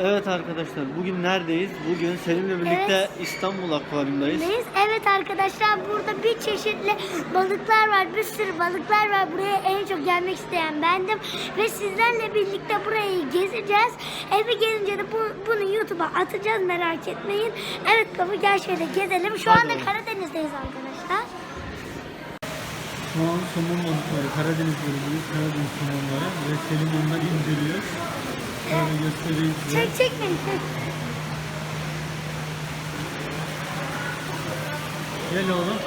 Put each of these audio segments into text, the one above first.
Evet arkadaşlar bugün neredeyiz? Bugün Selim'le birlikte Evet. İstanbul Akvaryum'dayız. Neyiz? Evet arkadaşlar burada bir çeşitli balıklar var. Bir sürü balıklar var. Buraya en çok gelmek isteyen bendim. Ve sizlerle birlikte burayı gezeceğiz. Eve gelince de bu, bunu YouTube'a atacağız merak etmeyin. Evet baba gel şöyle gezelim. Şu Hadi anda oğlum. Karadeniz'deyiz arkadaşlar. Şu an somon balıkları, Karadeniz bölümündeyiz. Karadeniz somonları ve Selim onları indiriyor. Şöyle göstereyim size. Çek çek beni çek. Gel oğlum.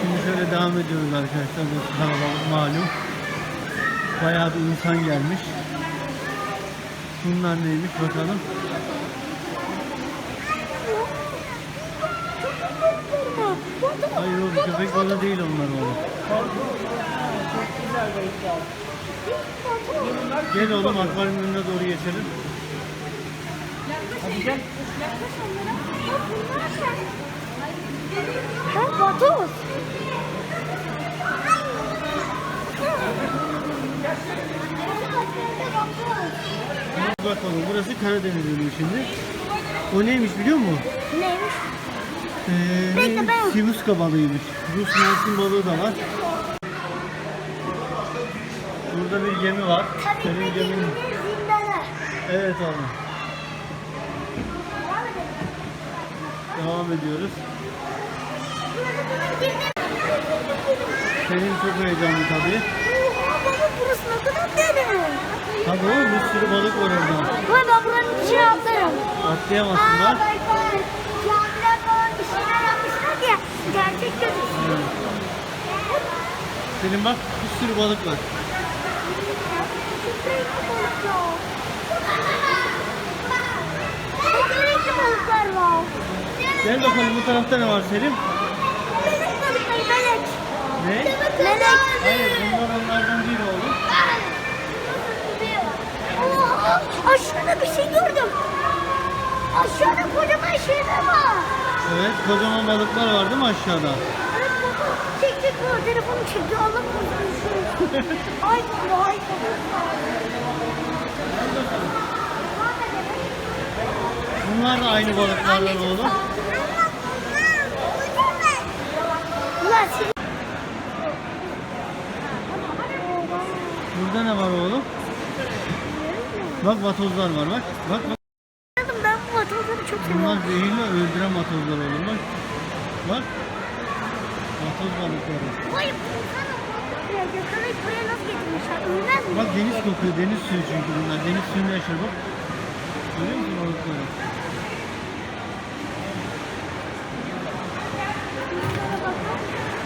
Şimdi şöyle devam ediyoruz arkadaşlar. Bu kalabalık malum. Bayağı bir insan gelmiş. Bunlar neymiş bakalım. Hayır oğlum köpek balığı değil onlar oğlum. Gel oğlum akvaryumun önüne doğru geçelim. Ha Batu. Bakalım burası Karadeniz bölümü şimdi. O neymiş biliyor musun? Neymiş? Ee, Bekle, ben- Sivuska balığıymış. Rus mevsim balığı da var. Burada bir gemi var. Tabii Senin ki geminin. zindanı. Evet oğlum. Devam ediyoruz. Senin çok heyecanlı tabii. Oha baba burası ne kadar derin. Tabii oğlum bir sürü balık var orada. Vay ben buranın içine atlarım. Atlayamazsın Aa bak. bak. Camiler falan bir şeyler yapmışlar ki gerçek gözüküyor. Evet. Senin bak bir sürü balık var. Çok renkli balıklar. Çok renkli balıklar var. Gel bakalım bu tarafta ne var Selim? Melek balıkları melek. Ne? Melek. Hayır bunlar onlardan değil oğlum. Oha aşağıda bir şey gördüm. Aşağıda kocaman şeyler var. Evet kocaman balıklar var değil mi aşağıda? Evet baba. Çek çek bu telefonu çek. Allah korusun. ay baba ay baba. Bunlar da aynı balıklardan oğlum. Burada ne var oğlum? Bak vatozlar var bak. Bak bak. Ben bu vatozları çok Bunlar seviyorum. zehirli öldüren vatozlar oğlum bak. Bak. Vatoz balıkları. Vay baksana buraya yakalayıp buraya nasıl getirmişler? Ölmez mi? Bak deniz kokuyor. Deniz suyu çünkü bunlar. Deniz suyunda yaşar bak. Görüyor musun balıkları?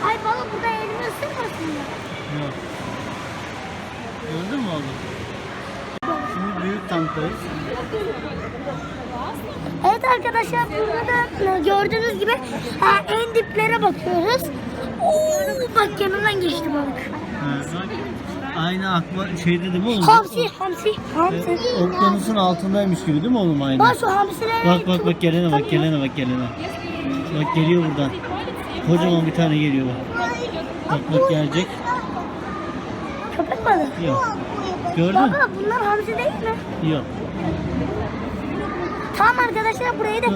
Ay baba burada elimi ısırmasın ya. Yok. Gördün mü oğlum? Şimdi büyük tanktayız. Evet arkadaşlar burada da e, gördüğünüz gibi ha, en diplere bakıyoruz. Oo, bak yanından geçti balık. Bak. Aynı akva şeyde değil mi oğlum? Hamsi, hamsi, hamsi. E, Okyanusun altındaymış gibi değil mi oğlum aynı? Bak şu hamsileri. Bak bak bak gelene bak gelene bak gelene. Bak geliyor buradan. Kocaman bir tane geliyor bak. Bak bak gelecek. Köpek balığı. Yok. Gördün? Baba bunlar hamsi değil mi? Yok. Tamam arkadaşlar burayı da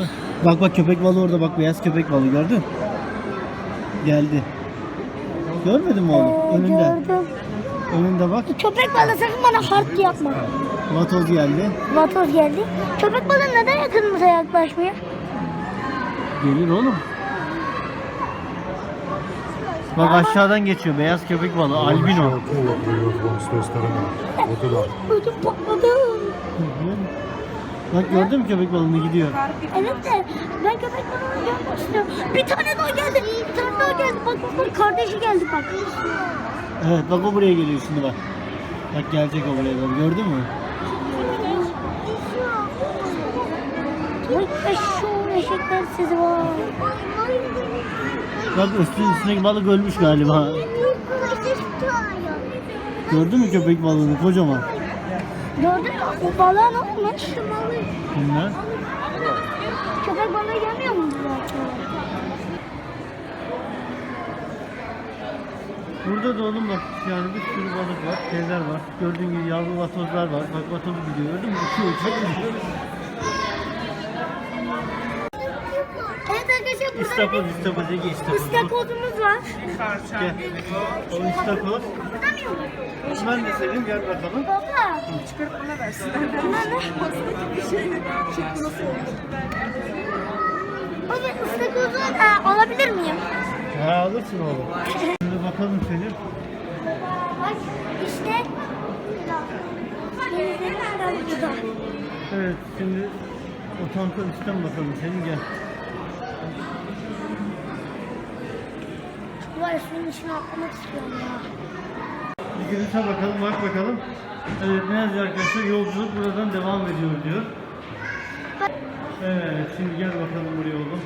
Bak bak köpek balığı orada bak beyaz köpek balığı gördün? Geldi. Görmedin mi oğlum? Ee, Önünde. gördüm. Önünde bak. Köpek balığı sakın bana hard yapma. Vatoz geldi. Vatoz geldi. Köpek balığı neden yakınımıza yaklaşmıyor? Gelir oğlum. Bak aşağıdan geçiyor beyaz köpek balığı albino. Ödüm patladı. Bak gördün mü köpek balığını gidiyor. Evet de ben köpek balığını görmek istiyorum. Bir tane daha geldi. Bir tane daha geldi. Bak bak bak kardeşi geldi bak. Evet bak o buraya geliyor şimdi bak. Bak gelecek o buraya doğru gördün mü? Eşşoğlu eşekler sizi var. Bak üstüne, üstündeki balık ölmüş galiba. Gördün mü köpek balığını kocaman? Gördün mü? O balığa ne olmuş? Bunlar. Köpek balığı yemiyor mu bu balığı? Burada da oğlum bak yani bir sürü balık var, şeyler var. Gördüğün gibi yavru vatozlar var. Bak vatozu gidiyor gördün mü? Uçuyor uçuyor gidiyor. Evet arkadaşlar burada İstakoz, istakoz, Ege bir istakoz. istakozumuz var. Gel. O istakoz. Ben de seveyim gel bakalım. Baba. Çıkarıp bana versin. Bunlar ne? bir şey. Çık nasıl Baba ıstakozu e, alabilir miyim? Ha alırsın oğlum. Bakalım Selim. Bak işte. Evet şimdi otantik üstten bakalım Selim gel. Var suyun içine atlamak istiyorum ya. Bir girişe bakalım bak bakalım. Evet ne yazıyor arkadaşlar? Yolculuk buradan devam ediyor diyor. Evet şimdi gel bakalım buraya oğlum.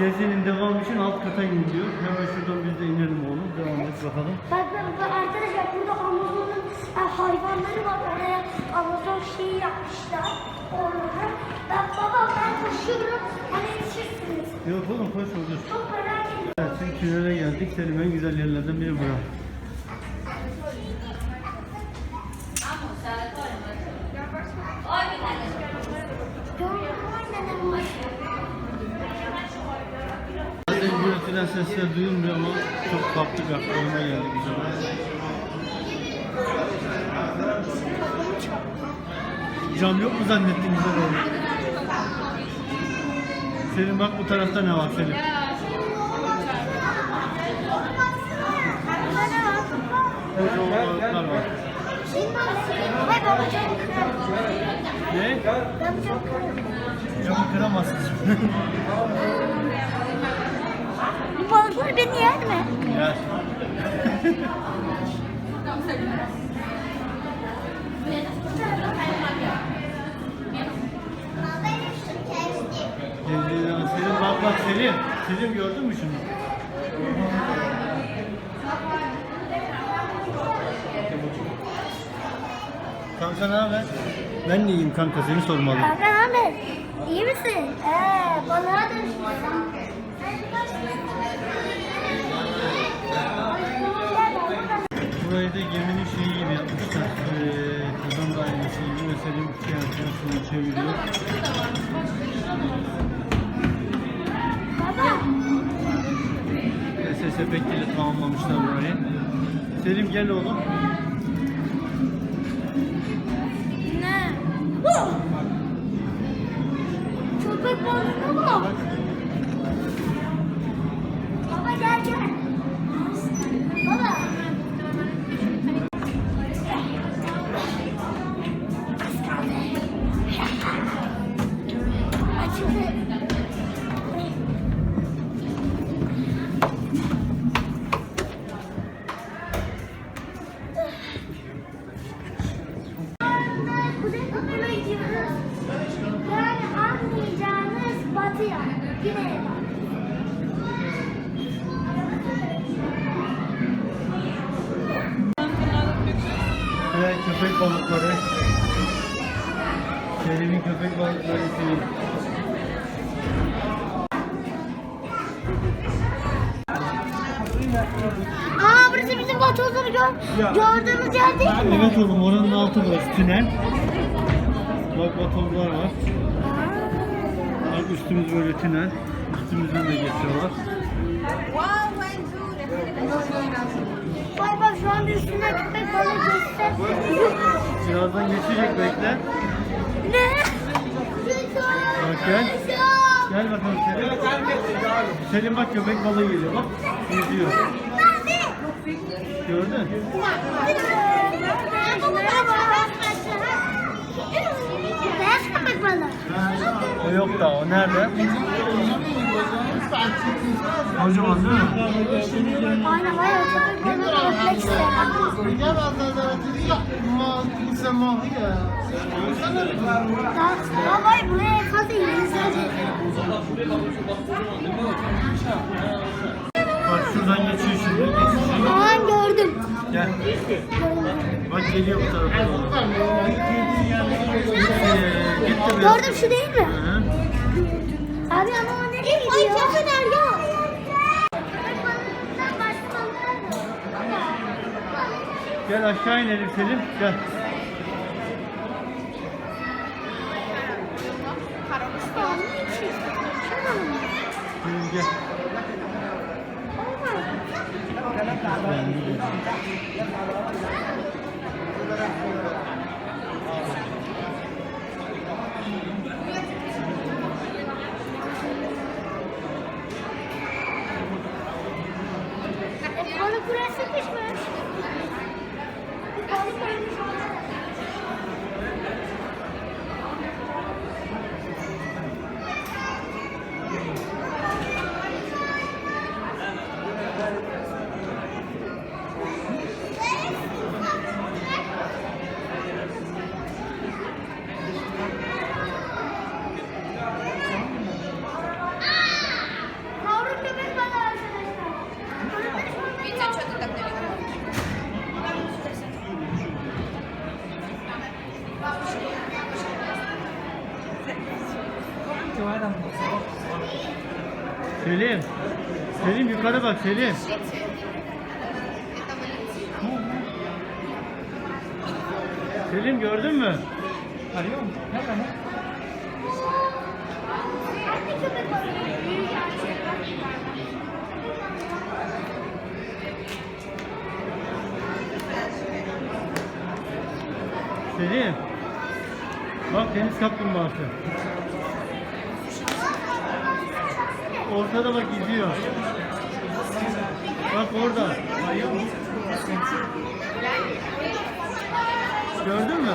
Gezinin devamı için alt kata in diyor. Hemen şuradan biz de inelim oğlum. Devam et bakalım. Bak bak bak arkadaşlar burada Amazon'un e, hayvanları var. Oraya Amazon şeyi yapmışlar. Orada. Bak baba ben koşuyorum. Hani yetişirsiniz. Yok oğlum koş olur. Çok merak ediyorum. Evet şimdi tünele geldik. Selim en güzel yerlerden biri bura. Gürültüden sesler duyulmuyor ama çok kaptık aklıma geldi güzel. Cam yok mu zannettin güzel oğlum? Selim bak bu tarafta ne var Selim? Burada ne var? Ne? Camı kıramazsın. Balıklar beni yer mi? Geldiğinde Selim bak bak Selim. Selim gördün mü şunu? Kanka ne haber? Ben de iyiyim kanka seni sormalı. Kanka ne haber? İyi misin? Ee, balığa dönüşmüşsün. Burayı da geminin şeyi gibi yapmışlar. Ee, kazan dairesi gibi. Mesela bir şey yapıyorsun, çeviriyor. Baba. SS sepetiyle tamamlamışlar burayı. Selim gel oğlum. Ne? Bu. Köpek balığı mı? Aa burası bizim batozları gör gördüğümüz yer değil mi? Evet oğlum oranın altı burası tünel. Bak batozlar var. Bak üstümüz böyle tünel. Üstümüzden de geçiyorlar. Bay bay şu anda üstüne köpek balığı geçse. Birazdan geçecek bekle. Ne? Bak gel. Gel bakalım Selim. Selim bak köpek balığı geliyor bak. Yüzüyor. Gördün? Beyaz köpek balığı. O yok da o nerede? Kocaman değil mi? Aynen balığı öpmek isterim. Daha vay buraya fazla İngilizce. Bak şuradan geçiyor şimdi. Aa gördüm. Gel. Bak geliyor bu tarafa. Ee, gitti. Gördüm şu değil mi? Abi ama Ay ne kadar ya. Gel aşağı inelim Selim. Gel. Selim gel. Oh my God. Selim. Selim yukarı bak Selim. Selim gördün mü? Arıyor mu? Selim. Bak deniz kaplumbağası. Ortada bak gidiyor. Bak orada. Gördün mü?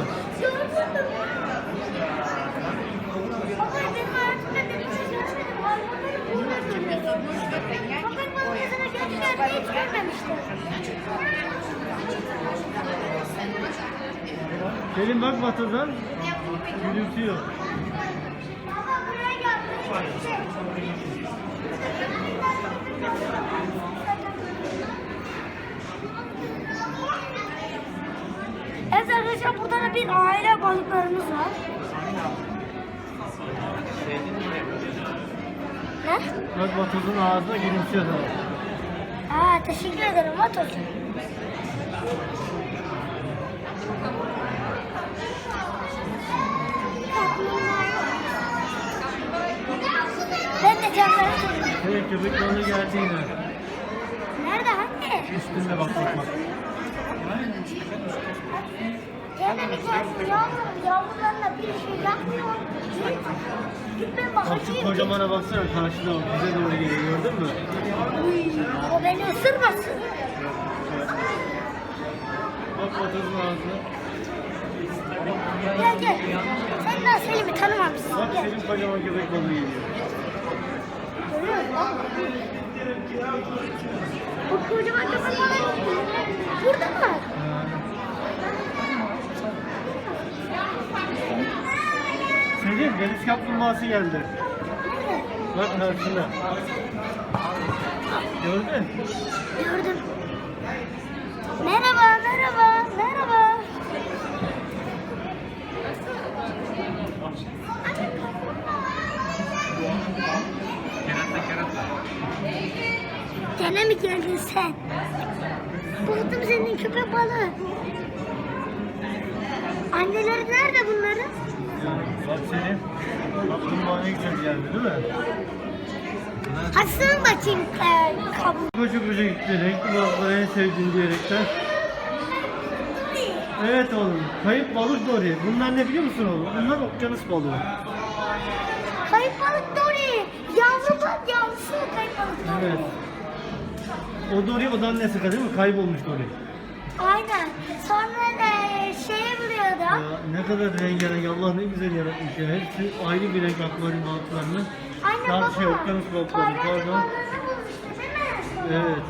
Selim bak vatadan. Gülümsüyor. Baba buraya gel. Evet arkadaşlar burada da bir aile balıklarımız var. Ne? Bak vatozun ağzına gülümsüyor da. Aa teşekkür ederim Vatos. Canları soruyorum. Evet köpek balığı geldi yine. Nerede anne? Üstünde bak bak bak. Gene mi gelsin yavrum? Yavrularına bir şey yapmıyor. Git. Git ben Bak şu bakacağım. kocamana baksana karşıda o bize doğru geliyor gördün mü? O beni ısırmasın. Bak vatozun ağzına. Gel gel. Sen daha Selim'i tanımamışsın. Bak Gel. Selim kocaman köpek balığı geliyor. Görüyor musun? Bu kocaman köpek balığı burada mı? Selim deniz kaplumbağası geldi. Bak karşında. Gördün? Gördüm. Merhaba, merhaba, merhaba. Gene mi geldin sen? Buldum senin köpek balığı. Anneleri nerede bunların? Bak Selim. Kaplumbağa ne güzel geldi değil mi? Açsana bakayım e, kabuğu. Koca koca gitti. Renkli balıkları en sevdiğim diyerekten. Evet oğlum. Kayıp balık Dory. Bunlar ne biliyor musun oğlum? Bunlar okyanus balığı. Balık Dory. Yavru balık yavrusu kayıp balık Dory. Evet. O Dory odan ne sıkı değil mi? Kaybolmuş Dory. Aynen. Sonra e, şeye vuruyordu. Ya ne kadar rengarenk Allah ne güzel yaratmış ya. Hepsi ayrı bir renk akvaryum balıklarının. Anne Tam baba. şey okyanus balıkları palyaço pardon. balığını bulmuştu değil mi? Evet.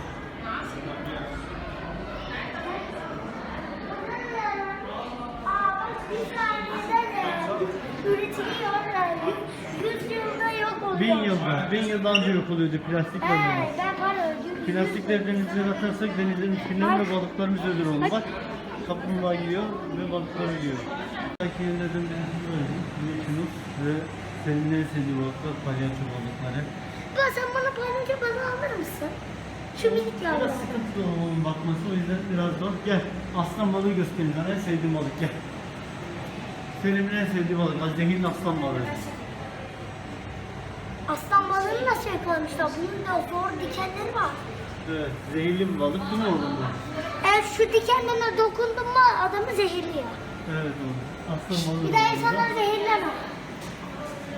Aa bak bir tanesi üretiliyor. Yüz yılda yok oluyor. Bin yılda, bin yıldan önce yok oluyordu plastikler He, bunlar. ben para ödüyorum. Plastikleri denizlere atarsak denizlerin içinden ve balıklarımız ölür oldu. Bak kaplumbağa yiyor ve balıklar yiyor. Belki yerlerden birisi böyle. Yunus ve senin en sevdiğin balıklar palyaço balıkları. Baba sen bana palyaço balığı alır mısın? Şu minik Biraz yavru. sıkıntılı onun bakması o yüzden biraz zor. Gel aslan balığı göstereyim sana en sevdiğim balık gel. Selim'in en sevdiği balık Azzehin'in aslan balığı. Aslan balığını nasıl yakalamışlar? Bunun da zor dikenleri var. Evet zehirli bir balık değil mi oğlum bu? Eğer şu dikenlerine dokundun mu adamı zehirliyor. Evet oğlum. Aslan balığı. Bir daha burada. insanları zehirleme.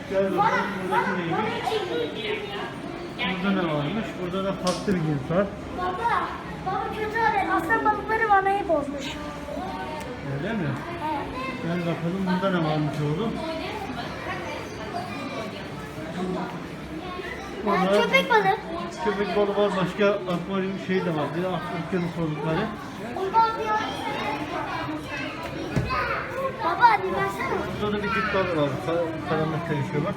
Gel Bana, bakalım bana, buradaki bana neymiş? çekil. Burada ne varmış? Burada da farklı bir cins var. Baba, baba kötü haber. Aslan balıkları vanayı bozmuş. Öyle mi? Evet. Gel bakalım bunda ne varmış oğlum? Ee, köpek balığı. Köpek balığı var, başka akvaryum şey de var. Bir de okyanus balıkları. Baba bir versene. Burada da bir tip balık var. Ka- Karanlıkta yaşıyorlar.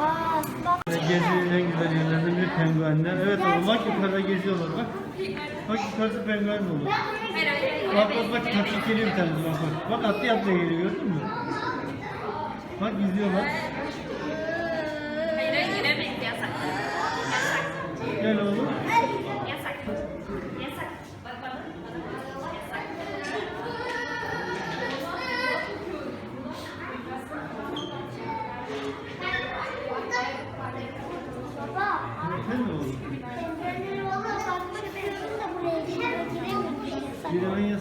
Aa, bak. Gezinin en güzel yerlerinden biri penguenler. Evet oğlum bak yukarıda geziyorlar bak. Bak yukarıda penguen dolu. Bak bak bak taksi geliyor bir tanesi bak bak. Bak atlı atlı geliyor gördün mü? Bak izliyorlar. Hayır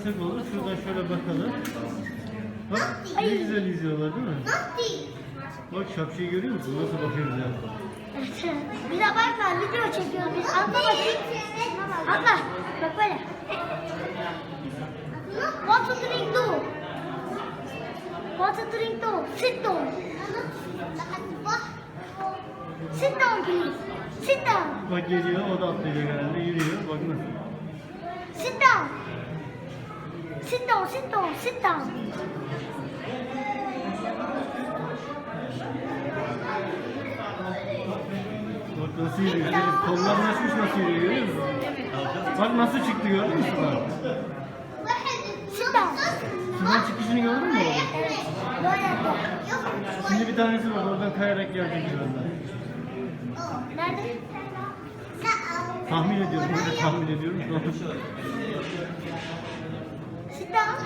yasak olur. Şuradan şöyle bakalım. Bak ne güzel izliyorlar değil mi? Bak şapşayı görüyor musun? Nasıl bakıyoruz ya? Bir de bak ben video çekiyoruz biz. Atla bakayım. Atla. Bak böyle. What to drink do? What to drink do? Sit down. Sit down please. Sit down. Bak geliyor, o da atlayacak herhalde. Yürüyor, bak nasıl. Sit down. Sit down, sit down, sit down. Bak nasıl yürüyor. Senin kollarını açmış nasıl yürüyor görüyor musun? Bak nasıl çıktı gördün mü sudan? Sit down. Sudan çıkışını gördün mü. Böyle. Şimdi bir tanesi var, oradan kayarak gelecek birazdan. Nerede? Tahmin ediyorum, ben de tahmin ediyorum. Down.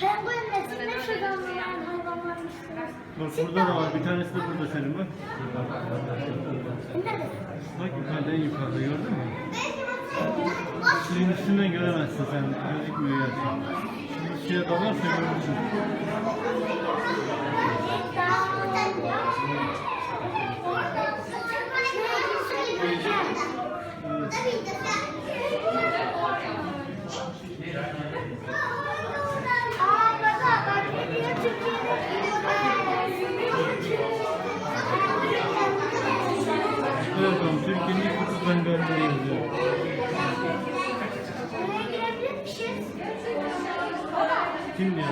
Penguen nesil ne şuradan hayvanlarmışsınız. Bak Sit burada da var, bir tanesi de burada senin bak. Nerede? Bak yukarıda en yukarıda gördün mü? Suyun üstünden göremezsin sen, gözükmüyor gerçi. Şimdi suya dalarsa görürsün. Aa baba bak ne diyor Evet oğlum, Türkiye'nin ilk hukuk penguenleri yazıyor. Kim diyor?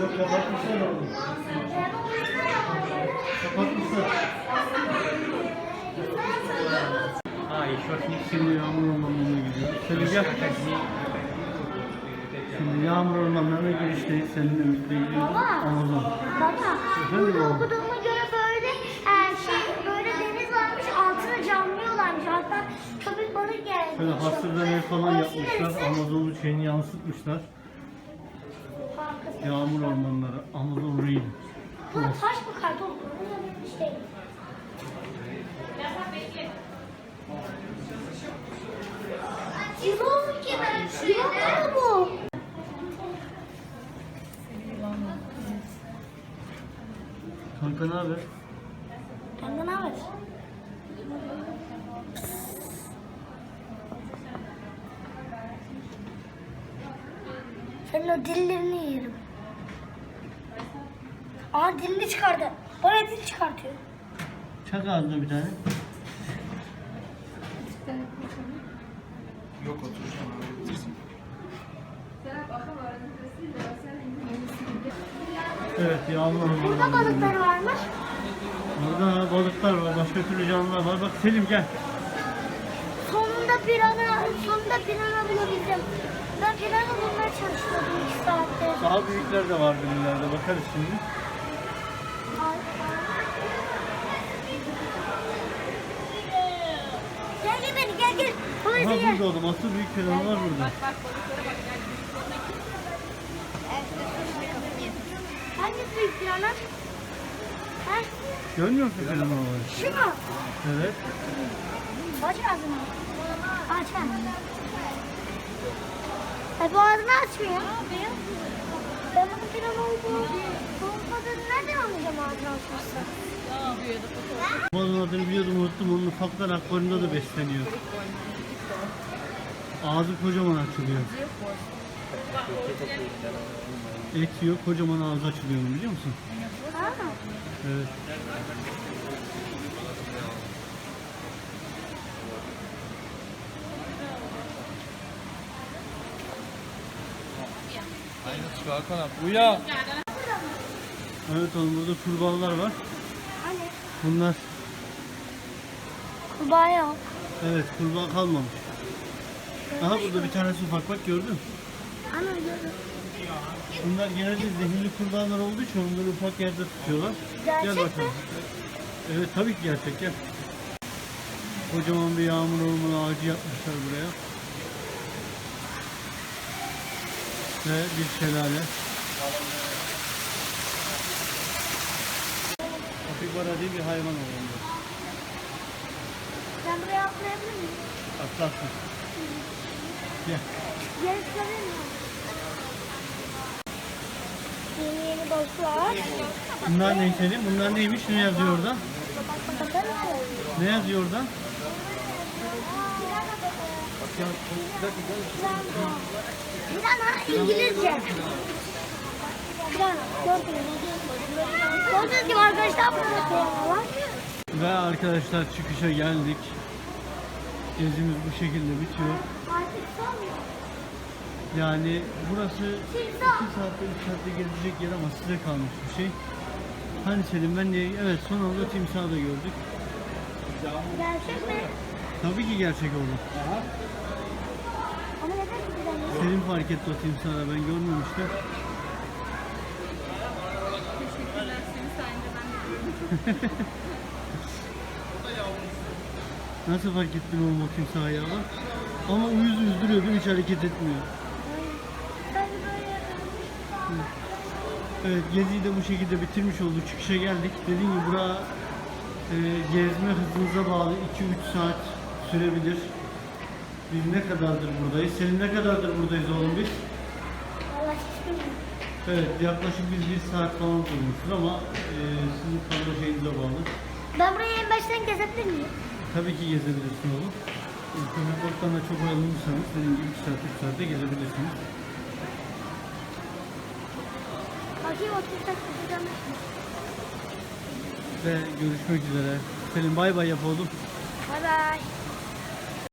Yok kapatmışlar oğlum. Kapatmışlar. Ay şok şimdi yağmur ormanlarına gidiyoruz. Gel. Şimdi yağmur ormanlarına girişteyiz. Seninle birlikte gidiyoruz. Baba. Baba, Efendim burada oğlum? okuduğuma göre böyle e, şey böyle deniz varmış, altına Hatta köpek balık gelmiş. Böyle hasırdan ev falan yapmışlar. Amazon'un şeyini yansıtmışlar. Yağmur ormanları. Amazon Rain. Bu taş mı karton? Bu bir şey. Yılan gibi. Yılan mı bu? Kanka ne haber? O dillerini yerim. Aa dilini çıkardı. Bana dil çıkartıyor. Çak ağzına bir tane. Evet yağmur Burada ormanları. balıkları varmış. Burada balıklar var, başka türlü canlılar var. Bak Selim gel. Sonunda pirana, sonunda pirana bulabildim. Burada biraz bulmaya çalışıyordum iki saatte. Daha büyükler de var bunlarda. Bakarız şimdi. Gel gel beni gel gel. Polis Ha gel. burada oğlum. Asıl büyük falan var burada. Bak bak balıklara bak. Yani. Hangi büyük planlar? Ha? Görmüyor musun falan var? Şu mu? Evet. Bacı ağzı mı? Açan. E bu ağzını açmıyor. Ben bunun pirana olduğunu olmadığını nereden anlayacağım ağzını açmışsa? Balığın adını biliyordum unuttum. Onun ufaklar akvaryumda da besleniyor. Ağzı kocaman açılıyor. Et yiyor, kocaman ağzı açılıyor onun, biliyor musun? Ha. Evet. Hakan abi. Uya. Evet oğlum burada kurbağalar var. Hani? Bunlar Kurbağa yok. evet kurbağa kalmamış. Aha burada bir tanesi ufak bak gördün. mü? Ana gördüm. Bunlar genelde zehirli kurbağalar olduğu için onları ufak yerde tutuyorlar. Gerçek gel bakalım. mi? Evet tabii ki gerçek gel. Kocaman bir yağmur ormanı ağacı yapmışlar buraya. Ve bir şelale. Kapibara diye bir hayvan var onda. Ben buraya atlayabilir miyim? Atlarsın. Gel. Gel miyim? Yeni yeni balıklar. Bunlar ne senin? Bunlar neymiş? Ne yazıyor orada? Ne yazıyor orada? Pirana İngilizce. Pirana. Gördüğünüz gibi arkadaşlar burada pirana var. Ve arkadaşlar çıkışa geldik. Gezimiz bu şekilde bitiyor. Artık son Yani burası 2 Timsah. saatte 3 saatte gezecek yer ama size kalmış bir şey. Hani Selim ben de evet son anda timsahı da gördük. Gerçek mi? Tabii ki gerçek oldu. Ama neden güzel? Selim fark etti o timsahı ben görmemiştim. Teşekkürler senin sayende ben de gördüm. Nasıl fark ettin oğlum o timsahı ya bak. Ama uyuz üzdürüyordu hiç hareket etmiyor. Ben böyle Evet geziyi de bu şekilde bitirmiş olduk. Çıkışa geldik. Dediğim gibi bura e, gezme hızınıza bağlı 2-3 saat sürebilir. Biz ne kadardır buradayız? Senin ne kadardır buradayız oğlum biz? Şükür. Evet yaklaşık biz bir saat falan durmuşuz ama e, sizin fazla şeyinize bağlı. Ben burayı en baştan kesebilir miyim? Tabii ki gezebilirsin oğlum. E, Köpek balıklarına çok oyalanırsanız dediğim gibi 2 saat 3 saatte gezebilirsiniz. Bakayım otursak tutacağım. Ve görüşmek üzere. Senin bay bay yap oğlum. Bay bay.